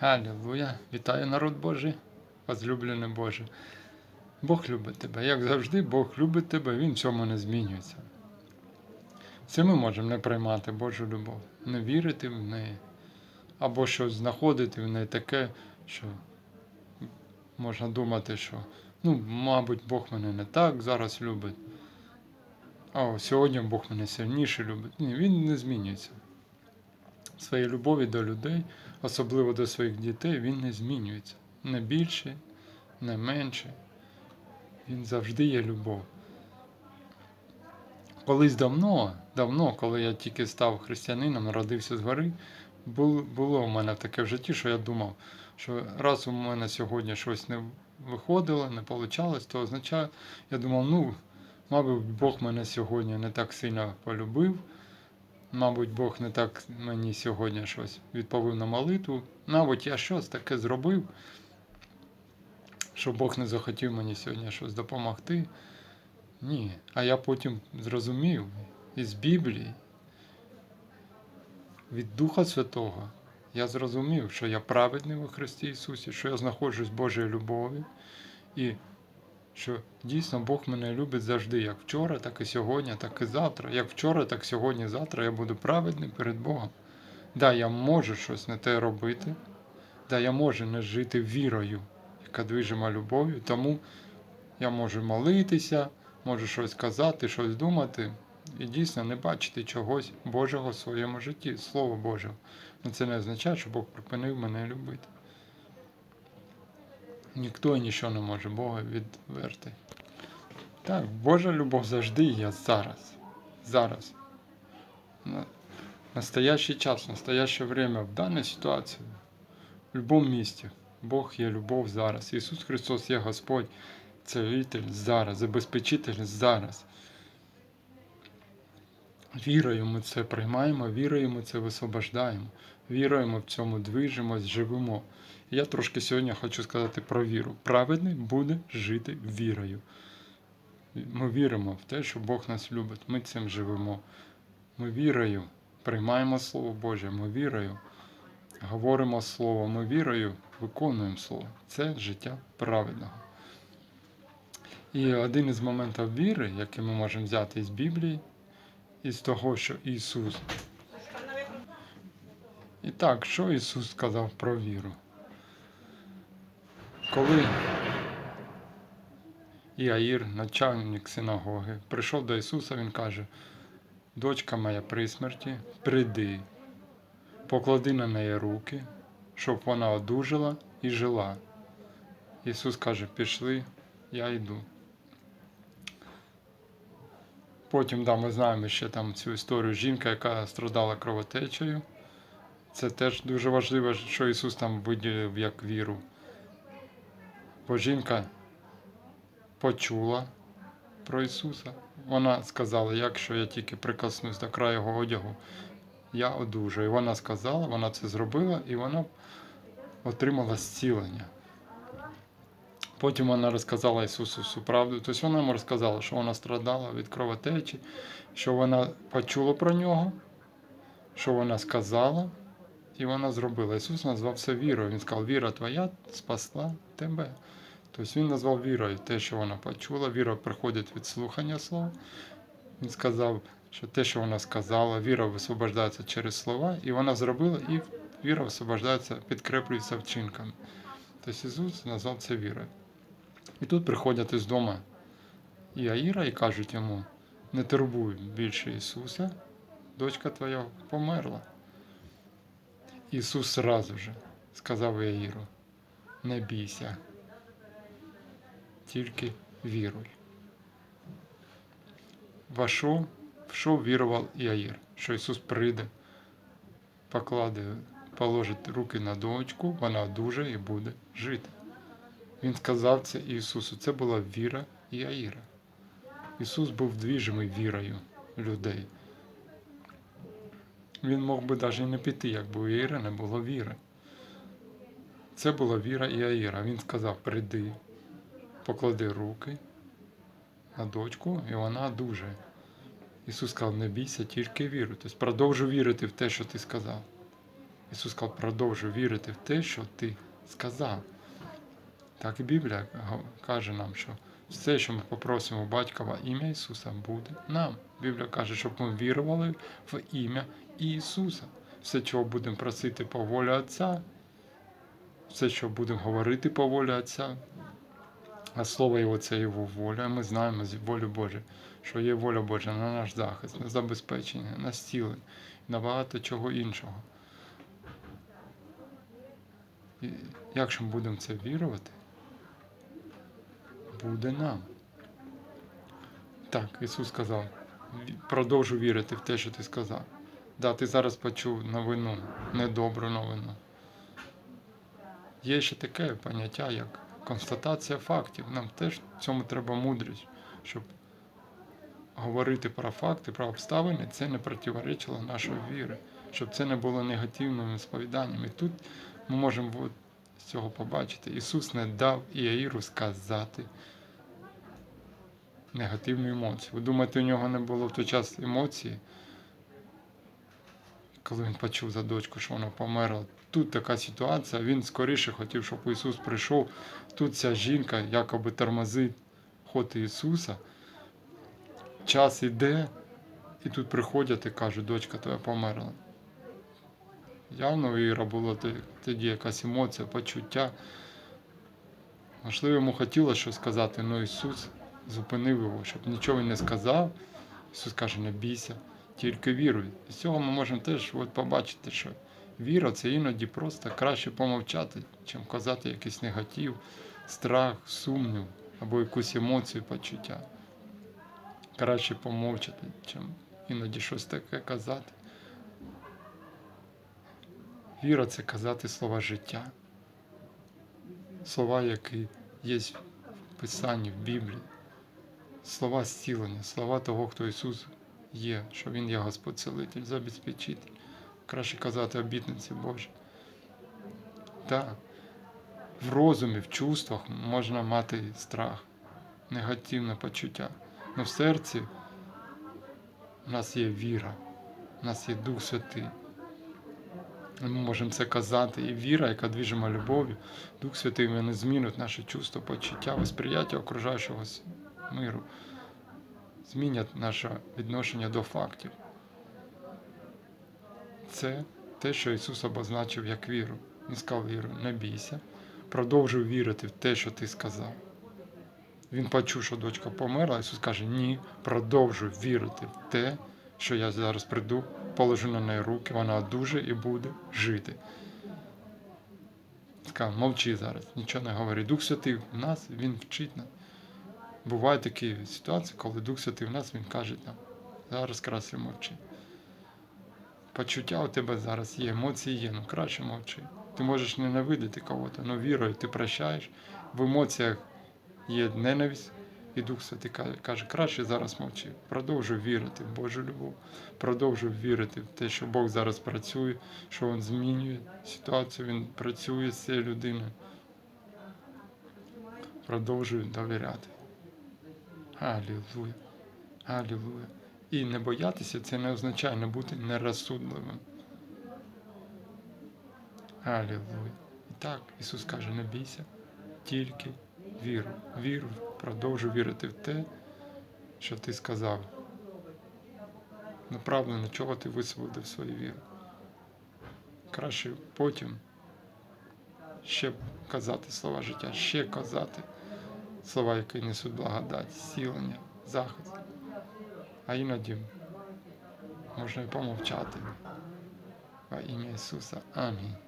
Аллилуйя. Вітаю народ Божий, возлюблений Боже. Бог любить тебе. Як завжди, Бог любить тебе, Він в цьому не змінюється. Це ми можемо не приймати Божу любов, не вірити в неї, або щось знаходити в неї таке, що можна думати, що ну, мабуть, Бог мене не так зараз любить. А сьогодні Бог мене сильніше любить. Ні, він не змінюється. Своєї любові до людей, особливо до своїх дітей, він не змінюється. Не більше, не менше. Він завжди є любов. Колись давно, давно, коли я тільки став християнином, народився згори, бу- було в мене таке в житті, що я думав, що раз у мене сьогодні щось не виходило, не вийшло, то означає, я думав, ну, мабуть, Бог мене сьогодні не так сильно полюбив. Мабуть, Бог не так мені сьогодні щось відповів на молитву. Мабуть, я щось таке зробив, що Бог не захотів мені сьогодні щось допомогти. Ні. А я потім зрозумів із Біблії, від Духа Святого, я зрозумів, що я праведний у Христі Ісусі, що я знаходжусь в Божій любові, і що дійсно Бог мене любить завжди, як вчора, так і сьогодні, так і завтра. Як вчора, так сьогодні, завтра я буду праведним перед Богом. Да, я можу щось не те робити, да, я можу не жити вірою, яка движима любов'ю, тому я можу молитися, можу щось казати, щось думати, і дійсно не бачити чогось Божого в своєму житті, Слово Боже. Ну це не означає, що Бог припинив мене любити. Ніхто і нічого не може Бога відверти. Так, Божа любов завжди є зараз. Зараз. На настоящий час, настояще время, в даній ситуації, в будь-якому місці. Бог є любов зараз. Ісус Христос є Господь, Цавітель зараз, забезпечитель зараз. Вірою ми це приймаємо, вірою ми це висвобождаємо, вірою ми в цьому движемось, живемо. Я трошки сьогодні хочу сказати про віру. Праведний буде жити вірою. Ми віримо в те, що Бог нас любить. Ми цим живемо. Ми вірою приймаємо Слово Боже, ми вірою говоримо Слово, ми вірою виконуємо Слово. Це життя праведного. І один із моментів віри, який ми можемо взяти із Біблії, із того, що Ісус. І так, що Ісус сказав про віру? Коли Іаїр, начальник синагоги, прийшов до Ісуса, Він каже: Дочка моя при смерті, прийди, поклади на неї руки, щоб вона одужала і жила. Ісус каже, пішли, я йду. Потім да, ми знаємо ще там цю історію жінка, яка страдала кровотечею. Це теж дуже важливо, що Ісус там виділив як віру. Бо жінка почула про Ісуса. Вона сказала, якщо я тільки прикоснусь до краю його одягу, я одужаю. Вона сказала, вона це зробила, і вона отримала зцілення. Потім вона розказала Ісусу всю правду. Тобто вона йому розказала, що вона страдала від кровотечі, що вона почула про нього, що вона сказала, і вона зробила. Ісус назвав це вірою. Він сказав, віра твоя спасла тебе. Тобто він назвав вірою те, що вона почула. Віра приходить від слухання слова. Він сказав, що те, що вона сказала, віра висвобождається через слова, і вона зробила, і віра висвобождається, підкреплюється вчинками. Тобто Ісус назвав це вірою. І тут приходять із дому і Аїра і кажуть йому: не турбуй більше Ісуса, дочка твоя померла. Ісус сразу же сказав Яїру, не бійся, тільки віруй. Во що, в що вірував Яїр? Що Ісус прийде, покладе, положить руки на дочку, вона дуже і буде жити. Він сказав це Ісусу. Це була віра Іаїра. Ісус був двіжимий вірою людей. Він мог би навіть не піти, якби у Іаїра не було віри. Це була віра Іаїра. Він сказав: прийди, поклади руки на дочку, і вона дуже. Ісус сказав, не бійся, тільки віру. Тобто продовжуй вірити в те, що ти сказав. Ісус сказав, продовжуй вірити в те, що ти сказав. Так і Біблія каже нам, що все, що ми попросимо в ім'я Ісуса, буде нам. Біблія каже, щоб ми вірували в ім'я Ісуса. Все, чого будемо просити по волі Отця, все, що будемо говорити по волі Отця, а слово Його це Його воля. Ми знаємо з волю Божу, що є воля Божа на наш захист, на забезпечення, на зцілення, на багато чого іншого. І якщо ми будемо це вірувати, буде нам. Так, Ісус сказав, продовжу вірити в те, що ти сказав. Да, ти зараз почув новину, недобру новину. Є ще таке поняття, як констатація фактів. Нам теж в цьому треба мудрість, щоб говорити про факти, про обставини, це не противоречило нашої віри, щоб це не було негативним сповіданням. І тут ми можемо з цього побачити. Ісус не дав Іаїру сказати негативну емоцію. Ви думаєте, у нього не було в той час емоції, коли він почув за дочку, що вона померла. Тут така ситуація, він скоріше хотів, щоб Ісус прийшов. Тут ця жінка якоби тормозить ход Ісуса. Час іде, і тут приходять і кажуть, дочка твоя померла. Явно у Іра було тоді якась емоція, почуття. Можливо, йому хотілося щось сказати, але Ісус зупинив його, щоб нічого він не сказав. Ісус каже, не бійся, тільки віруй. І з цього ми можемо теж от побачити, що віра це іноді просто краще помовчати, чим казати якийсь негатив, страх, сумнів або якусь емоцію, почуття. Краще помовчати, чим іноді щось таке казати. Віра це казати слова життя, слова, які є в Писанні, в Біблії, слова зцілення, слова того, хто Ісус є, що Він є Господь Целитель, забезпечитель. Краще казати обітниці Божі. Так, в розумі, в чувствах можна мати страх, негативне почуття. Але в серці у нас є віра, у нас є Дух Святий. Ми можемо це казати. І віра, яка двіжима любов'ю, Дух Святий вони змінить наші чувства, почуття, восприяття окружаючого с- миру, змінять наше відношення до фактів. Це те, що Ісус обозначив як віру. Він сказав віру, не бійся, продовжуй вірити в те, що ти сказав. Він почув, що дочка померла, Ісус каже, ні, продовжуй вірити в те, що я зараз прийду, положу на неї руки, вона одужає і буде жити. Сказав, мовчи зараз, нічого не говори. Дух Святий в нас, Він вчить нас. Бувають такі ситуації, коли Дух Святий в нас, Він каже нам, зараз краще мовчи. Почуття у тебе зараз є, емоції є, ну краще мовчи. Ти можеш ненавидити кого-то, але вірою ти прощаєш. В емоціях є ненависть, і Дух Святий каже, краще зараз мовчи. Продовжуй вірити в Божу любов, продовжуй вірити в те, що Бог зараз працює, що Він змінює ситуацію, Він працює з цією людиною. Продовжуй довіряти. Алілуя. Алілуя. І не боятися це не означає не бути нерозсудливим. Алілуя. І так, Ісус каже, не бійся, тільки віру. Віру, продовжуй вірити в те, що ти сказав. Направлено, чого ти висвободив свою віру. Краще потім ще казати слова життя, ще казати слова, які несуть благодать, зцілення, захист. А іноді можна і помовчати. Во ім'я Ісуса. Амінь.